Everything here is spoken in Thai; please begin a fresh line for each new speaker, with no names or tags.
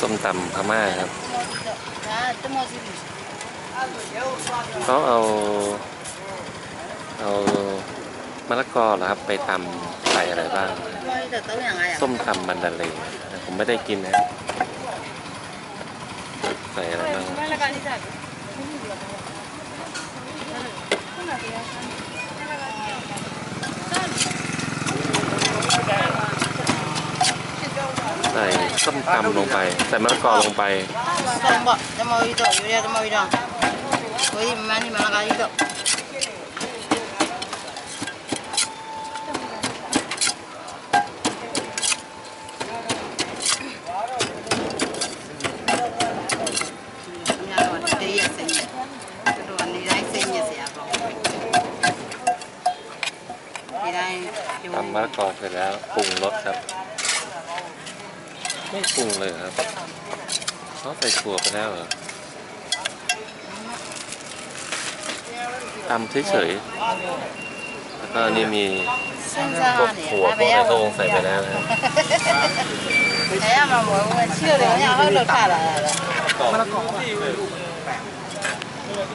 ส้มตำพม่าครับเขาเอา เอามะละกอเหรอครับ ไปทำใส่อะไรบ้าง ส้มตำบันดาเลผมไม่ได้กินนะใส่อะไรบ้าง ส้มตำลงไป ใส่มะละกอลงไป
전부 전부이도 요리야 전부이랑 거의 많이 많아가지고
ทำมะละกอเสร็จแล้วปรุงรสครับ ไม่ปรุงเลยเหรอครับเขาใส่ถั่วไปแล้วเหรอตำเฉยๆแล้วก็นี่มีพวกถั่วพวกอะไรก็คงใส่ไปแล้วนะครับ
哎呀妈，我我去了两下，后头看了。
มะละกอ